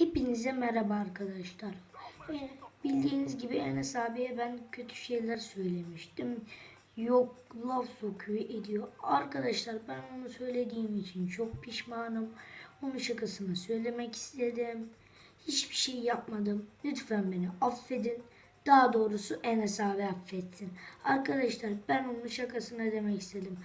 Hepinize merhaba arkadaşlar. Ee, bildiğiniz gibi Enes abiye ben kötü şeyler söylemiştim. Yok laf sokuyor ediyor. Arkadaşlar ben onu söylediğim için çok pişmanım. Onun şakasını söylemek istedim. Hiçbir şey yapmadım. Lütfen beni affedin. Daha doğrusu Enes abi affetsin. Arkadaşlar ben onun şakasına demek istedim.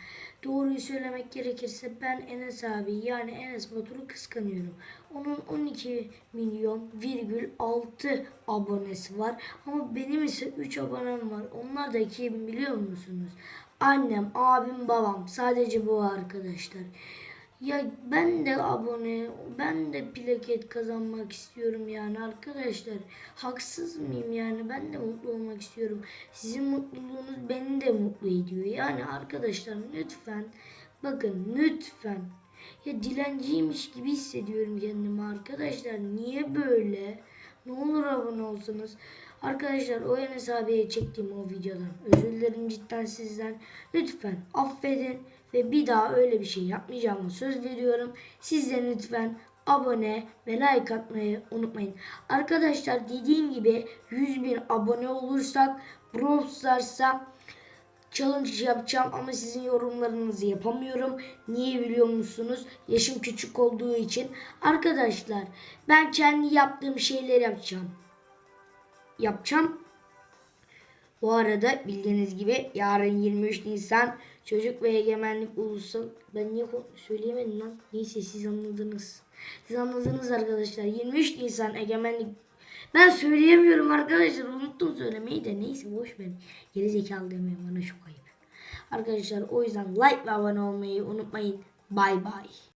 Doğruyu söylemek gerekirse ben Enes abi yani Enes Batur'u kıskanıyorum. Onun 12 milyon virgül 6 abonesi var. Ama benim ise 3 abonem var. Onlar da kim biliyor musunuz? Annem, abim, babam. Sadece bu arkadaşlar. Ya ben de abone, ben de plaket kazanmak istiyorum yani arkadaşlar. Haksız mıyım yani? Ben de mutlu olmak istiyorum. Sizin mutluluğunuz beni de mutlu ediyor. Yani arkadaşlar lütfen bakın lütfen. Ya dilenciymiş gibi hissediyorum kendimi arkadaşlar. Niye böyle? Ne olur abone olsanız. Arkadaşlar o Enes abiye çektiğim o videodan özür dilerim cidden sizden. Lütfen affedin ve bir daha öyle bir şey yapmayacağımı söz veriyorum. Sizden lütfen abone ve like atmayı unutmayın. Arkadaşlar dediğim gibi 100 bin abone olursak Brawl Stars'a challenge yapacağım ama sizin yorumlarınızı yapamıyorum. Niye biliyor musunuz? Yaşım küçük olduğu için. Arkadaşlar ben kendi yaptığım şeyleri yapacağım. Yapacağım. Bu arada bildiğiniz gibi yarın 23 Nisan Çocuk ve Egemenlik Ulusal... Ben niye söyleyemedim lan? Neyse siz anladınız. Siz anladınız arkadaşlar. 23 Nisan Egemenlik... Ben söyleyemiyorum arkadaşlar. Unuttum söylemeyi de. Neyse boş verin. Geri zekalı demeyin bana çok ayıp. Arkadaşlar o yüzden like ve abone olmayı unutmayın. Bay bay.